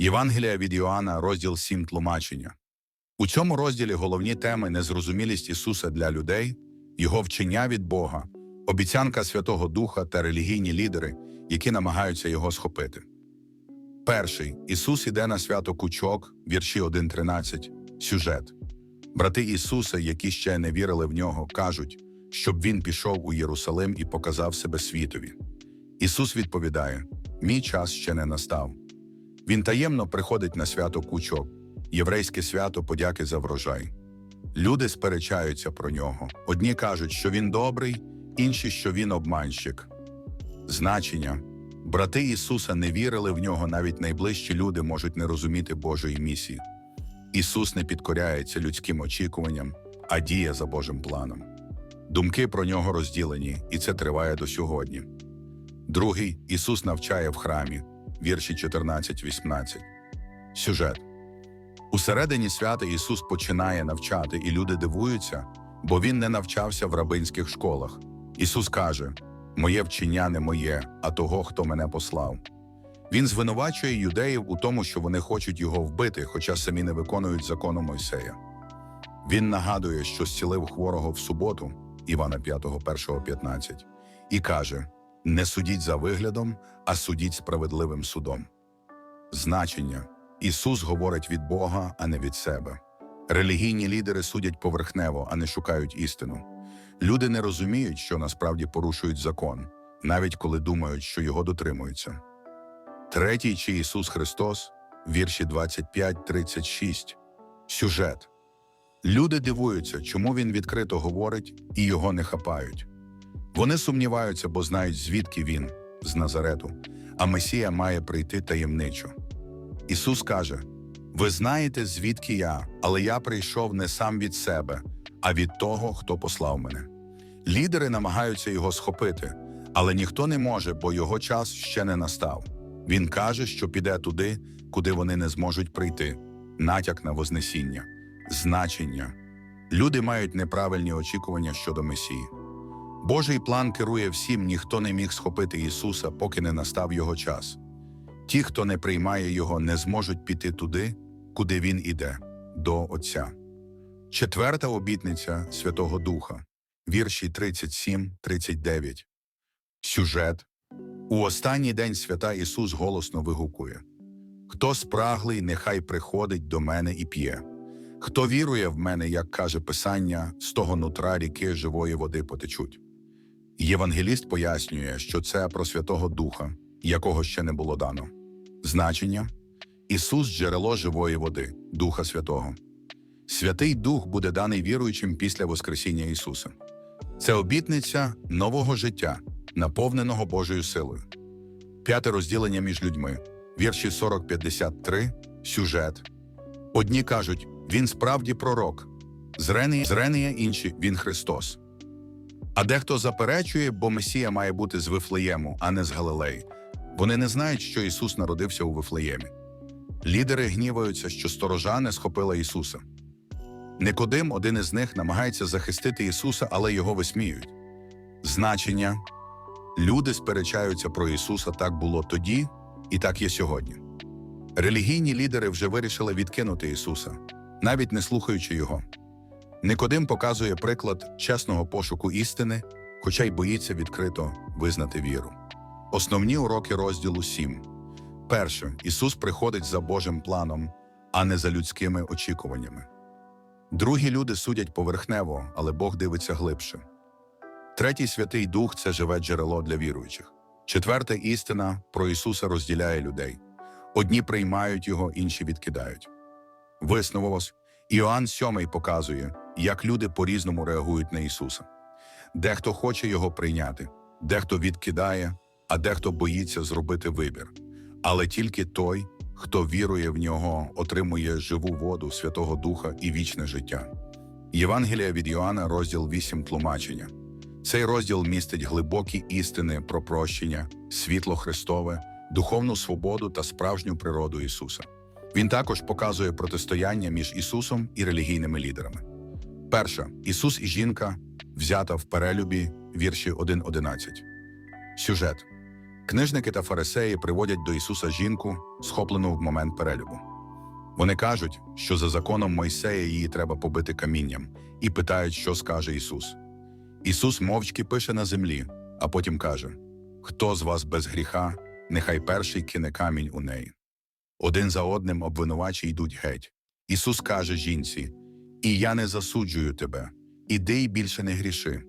Євангелія від Іоанна, розділ 7 тлумачення. У цьому розділі головні теми незрозумілість Ісуса для людей, Його вчення від Бога, обіцянка Святого Духа та релігійні лідери, які намагаються його схопити. Перший Ісус іде на свято Кучок, вірші 1.13, сюжет. Брати Ісуса, які ще не вірили в нього, кажуть, щоб він пішов у Єрусалим і показав себе світові. Ісус відповідає: Мій час ще не настав. Він таємно приходить на свято Кучок, єврейське свято подяки за врожай. Люди сперечаються про нього. Одні кажуть, що він добрий, інші, що він обманщик. Значення брати Ісуса не вірили в нього, навіть найближчі люди можуть не розуміти Божої місії. Ісус не підкоряється людським очікуванням, а діє за Божим планом. Думки про нього розділені, і це триває до сьогодні. Другий Ісус навчає в храмі, вірші 14-18. Сюжет. Усередині свята Ісус починає навчати, і люди дивуються, бо Він не навчався в рабинських школах. Ісус каже: Моє вчення не моє, а того, хто мене послав. Він звинувачує юдеїв у тому, що вони хочуть його вбити, хоча самі не виконують закону Мойсея. Він нагадує, що зцілив хворого в суботу, Івана 5, 1, 15, і каже: Не судіть за виглядом, а судіть справедливим судом. Значення Ісус говорить від Бога, а не від себе. Релігійні лідери судять поверхнево, а не шукають істину. Люди не розуміють, що насправді порушують закон, навіть коли думають, що його дотримуються. Третій чи Ісус Христос, вірші 25-36. Сюжет. Люди дивуються, чому він відкрито говорить і його не хапають. Вони сумніваються, бо знають, звідки він з Назарету, а Месія має прийти таємничо. Ісус каже: Ви знаєте, звідки я, але я прийшов не сам від себе, а від того, хто послав мене. Лідери намагаються його схопити, але ніхто не може, бо його час ще не настав. Він каже, що піде туди, куди вони не зможуть прийти, натяк на Вознесіння, значення. Люди мають неправильні очікування щодо Месії. Божий план керує всім, ніхто не міг схопити Ісуса, поки не настав його час. Ті, хто не приймає Його, не зможуть піти туди, куди Він іде, до Отця. Четверта обітниця Святого Духа, вірші 37-39. Сюжет. У останній день свята Ісус голосно вигукує: Хто спраглий, нехай приходить до мене і п'є. Хто вірує в мене, як каже Писання, з того нутра ріки живої води потечуть. Євангеліст пояснює, що це про Святого Духа, якого ще не було дано. Значення Ісус джерело живої води, Духа Святого. Святий Дух буде даний віруючим після Воскресіння Ісуса. Це обітниця нового життя, наповненого Божою силою. П'яте розділення між людьми, вірші 40-53, сюжет. Одні кажуть, він справді пророк, зрений, зрений інші він Христос. А дехто заперечує, бо Месія має бути з Вифлеєму, а не з Галилеї. Вони не знають, що Ісус народився у Вифлеємі. Лідери гніваються, що сторожа не схопила Ісуса. Никодим, один із них, намагається захистити Ісуса, але його висміюють. Значення люди сперечаються про Ісуса так було тоді і так є сьогодні. Релігійні лідери вже вирішили відкинути Ісуса, навіть не слухаючи Його. Никодим показує приклад чесного пошуку істини, хоча й боїться відкрито визнати віру. Основні уроки розділу 7. Перше. Ісус приходить за Божим планом, а не за людськими очікуваннями. Другі люди судять поверхнево, але Бог дивиться глибше. Третій Святий Дух це живе джерело для віруючих. Четверта істина про Ісуса розділяє людей. Одні приймають Його, інші відкидають. Висновок Іоанн 7 показує, як люди по-різному реагують на Ісуса. Дехто хоче Його прийняти, дехто відкидає, а дехто боїться зробити вибір. Але тільки той, хто вірує в нього, отримує живу воду Святого Духа і вічне життя. Євангелія від Йоанна, розділ 8 тлумачення. Цей розділ містить глибокі істини про прощення, світло Христове, духовну свободу та справжню природу Ісуса. Він також показує протистояння між Ісусом і релігійними лідерами. Перша Ісус і жінка взята в перелюбі, вірші 1.11. Сюжет Книжники та фарисеї приводять до Ісуса жінку, схоплену в момент перелюбу. Вони кажуть, що за законом Мойсея її треба побити камінням, і питають, що скаже Ісус. Ісус мовчки пише на землі, а потім каже: Хто з вас без гріха, нехай перший кине камінь у неї. Один за одним обвинувачі йдуть геть. Ісус каже жінці: І я не засуджую тебе, іди й більше не гріши.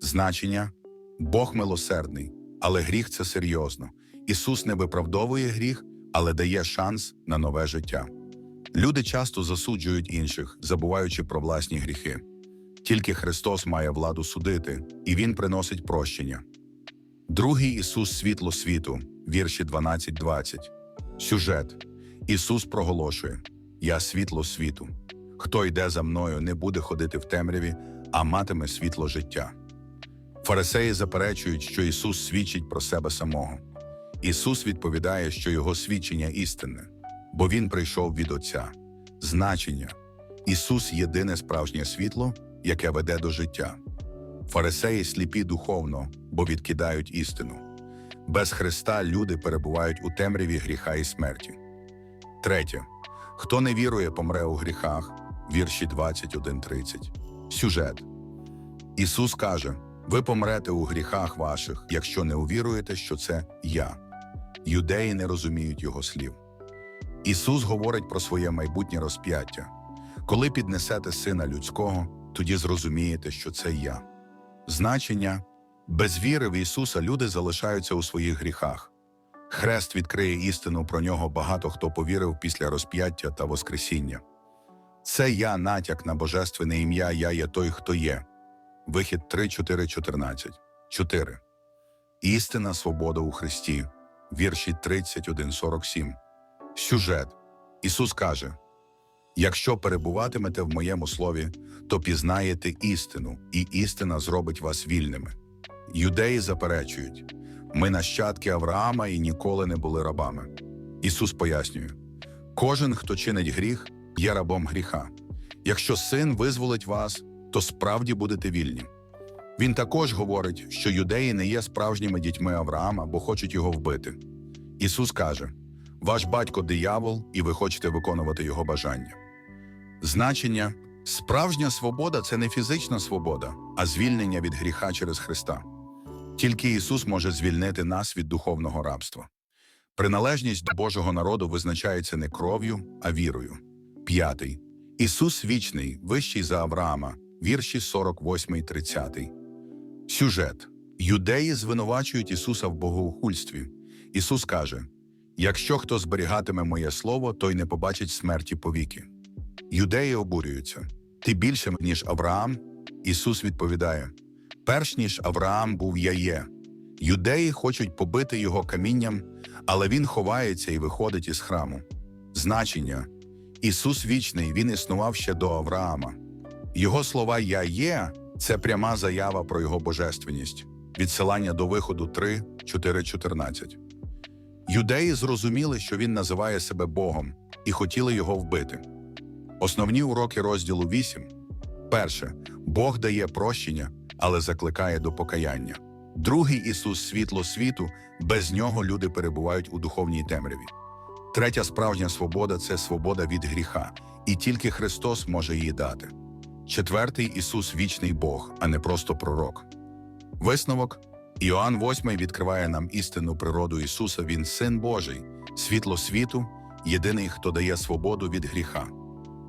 Значення Бог милосердний, але гріх це серйозно. Ісус не виправдовує гріх, але дає шанс на нове життя. Люди часто засуджують інших, забуваючи про власні гріхи. Тільки Христос має владу судити, і Він приносить прощення. Другий Ісус світло світу, вірші 12-20. Сюжет Ісус проголошує: Я світло світу. Хто йде за мною, не буде ходити в темряві, а матиме світло життя. Фарисеї заперечують, що Ісус свідчить про себе самого. Ісус відповідає, що Його свідчення істинне, бо Він прийшов від Отця. Значення Ісус єдине справжнє світло, яке веде до життя. Фарисеї сліпі духовно, бо відкидають істину. Без Христа люди перебувають у темряві гріха і смерті. Третє. Хто не вірує, помре у гріхах. Вірші 21.30. Сюжет. Ісус каже: Ви помрете у гріхах ваших, якщо не увіруєте, що це я. Юдеї не розуміють Його слів. Ісус говорить про своє майбутнє розп'яття. Коли піднесете Сина Людського, тоді зрозумієте, що це я. Значення без віри в Ісуса люди залишаються у своїх гріхах. Хрест відкриє істину про нього багато хто повірив після розп'яття та Воскресіння. Це я натяк на божественне ім'я, я є той, хто є. Вихід 3, 4, 14. 4. Істина свобода у Христі. Вірші 31, 47. Сюжет. Ісус каже: Якщо перебуватимете в моєму слові, то пізнаєте істину, і істина зробить вас вільними. Юдеї заперечують ми нащадки Авраама і ніколи не були рабами. Ісус пояснює: кожен, хто чинить гріх, є рабом гріха. Якщо син визволить вас, то справді будете вільні. Він також говорить, що юдеї не є справжніми дітьми Авраама, бо хочуть його вбити. Ісус каже: Ваш батько диявол, і ви хочете виконувати його бажання. Значення справжня свобода це не фізична свобода, а звільнення від гріха через Христа. Тільки Ісус може звільнити нас від духовного рабства. Приналежність до Божого народу визначається не кров'ю, а вірою. П'ятий. Ісус вічний, вищий за Авраама, вірші 48, 30. Сюжет. Юдеї звинувачують Ісуса в богоухульстві. Ісус каже: Якщо хто зберігатиме моє слово, той не побачить смерті повіки. Юдеї обурюються. Ти більше, ніж Авраам? Ісус відповідає: Перш ніж Авраам був я є. Юдеї хочуть побити його камінням, але він ховається і виходить із храму. Значення Ісус вічний, Він існував ще до Авраама. Його слова Я є це пряма заява про його божественність, відсилання до виходу 3, 4, 14. Юдеї зрозуміли, що він називає себе Богом, і хотіли його вбити. Основні уроки розділу 8. Перше. Бог дає прощення, але закликає до покаяння. Другий Ісус світло світу, без нього люди перебувають у духовній темряві. Третя справжня свобода це свобода від гріха, і тільки Христос може її дати. Четвертий Ісус вічний Бог, а не просто пророк. Висновок Іоанн 8 відкриває нам істинну природу Ісуса, Він Син Божий, світло світу, єдиний, хто дає свободу від гріха.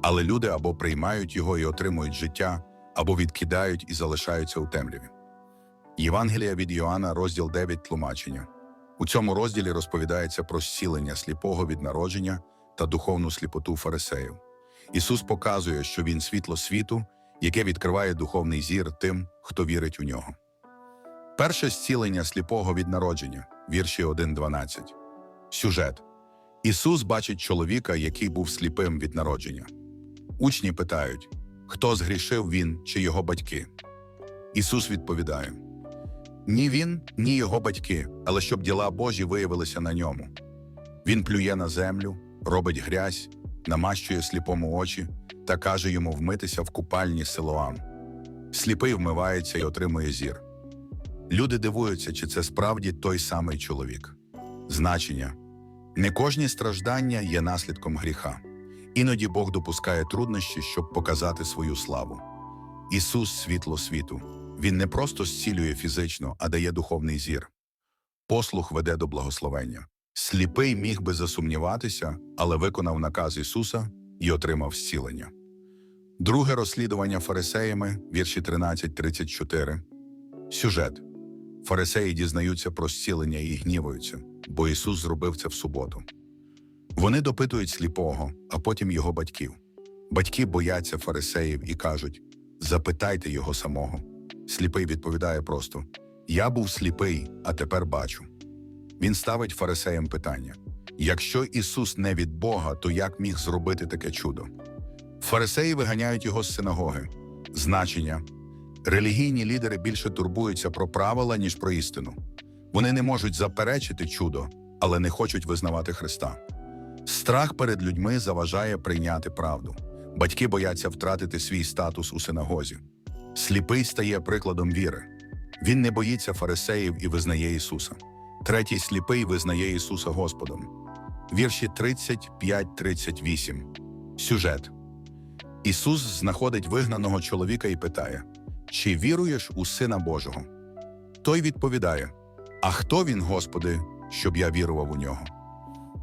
Але люди або приймають його і отримують життя, або відкидають і залишаються у темряві. Євангелія від Йоанна, розділ 9 тлумачення. У цьому розділі розповідається про зцілення сліпого від народження та духовну сліпоту фарисеїв. Ісус показує, що Він світло світу, яке відкриває духовний зір тим, хто вірить у нього. Перше зцілення сліпого від народження, вірші 1.12. Сюжет. Ісус бачить чоловіка, який був сліпим від народження. Учні питають, хто згрішив він чи його батьки. Ісус відповідає: Ні він, ні його батьки, але щоб діла Божі виявилися на ньому. Він плює на землю, робить грязь, намащує сліпому очі та каже йому вмитися в купальні Силоам. Сліпий вмивається і отримує зір. Люди дивуються, чи це справді той самий чоловік. Значення не кожні страждання є наслідком гріха. Іноді Бог допускає труднощі, щоб показати свою славу. Ісус світло світу. Він не просто зцілює фізично, а дає духовний зір. Послух веде до благословення. Сліпий міг би засумніватися, але виконав наказ Ісуса і отримав зцілення. Друге розслідування фарисеями, вірші 13-34. Сюжет. Фарисеї дізнаються про зцілення і гнівуються, бо Ісус зробив це в суботу. Вони допитують сліпого, а потім його батьків. Батьки бояться фарисеїв і кажуть: запитайте його самого. Сліпий відповідає просто: Я був сліпий, а тепер бачу. Він ставить фарисеям питання: якщо Ісус не від Бога, то як міг зробити таке чудо? Фарисеї виганяють його з синагоги. Значення релігійні лідери більше турбуються про правила, ніж про істину. Вони не можуть заперечити чудо, але не хочуть визнавати Христа. Страх перед людьми заважає прийняти правду. Батьки бояться втратити свій статус у синагозі. Сліпий стає прикладом віри. Він не боїться фарисеїв і визнає Ісуса. Третій сліпий визнає Ісуса Господом. Вірші 35-38. Сюжет. Ісус знаходить вигнаного чоловіка і питає: Чи віруєш у Сина Божого? Той відповідає: А хто він, Господи, щоб я вірував у нього?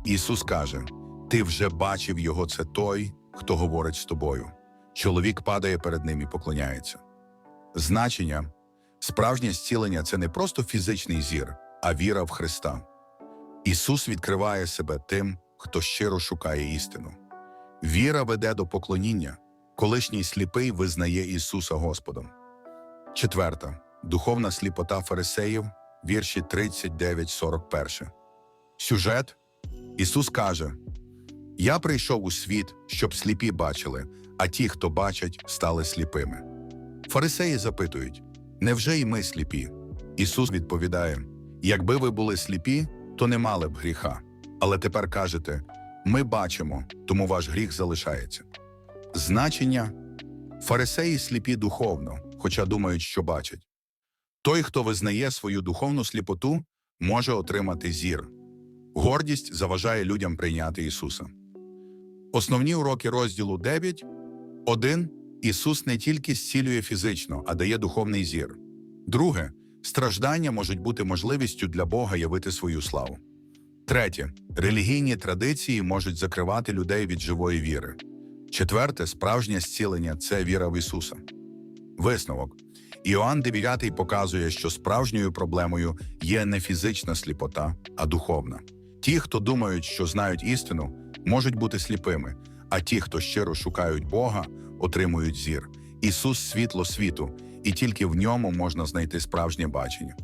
Ісус каже: Ти вже бачив його, це той, хто говорить з тобою. Чоловік падає перед ним і поклоняється. Значення справжнє зцілення це не просто фізичний зір, а віра в Христа. Ісус відкриває себе тим, хто щиро шукає істину. Віра веде до поклоніння, колишній сліпий визнає Ісуса Господом. Четверта духовна сліпота фарисеїв, вірші 39-41. Сюжет Ісус каже: Я прийшов у світ, щоб сліпі бачили, а ті, хто бачать, стали сліпими. Фарисеї запитують: Невже й ми сліпі? Ісус відповідає: Якби ви були сліпі, то не мали б гріха. Але тепер кажете: ми бачимо, тому ваш гріх залишається. Значення фарисеї сліпі духовно, хоча думають, що бачать. Той, хто визнає свою духовну сліпоту, може отримати зір. Гордість заважає людям прийняти Ісуса. Основні уроки розділу 9. 1. Ісус не тільки зцілює фізично, а дає духовний зір. Друге, страждання можуть бути можливістю для Бога явити свою славу. Третє, релігійні традиції можуть закривати людей від живої віри. Четверте, справжнє зцілення це віра в Ісуса. Висновок. Іоанн 9 показує, що справжньою проблемою є не фізична сліпота, а духовна. Ті, хто думають, що знають істину, можуть бути сліпими, а ті, хто щиро шукають Бога, отримують зір. Ісус світло світу, і тільки в ньому можна знайти справжнє бачення.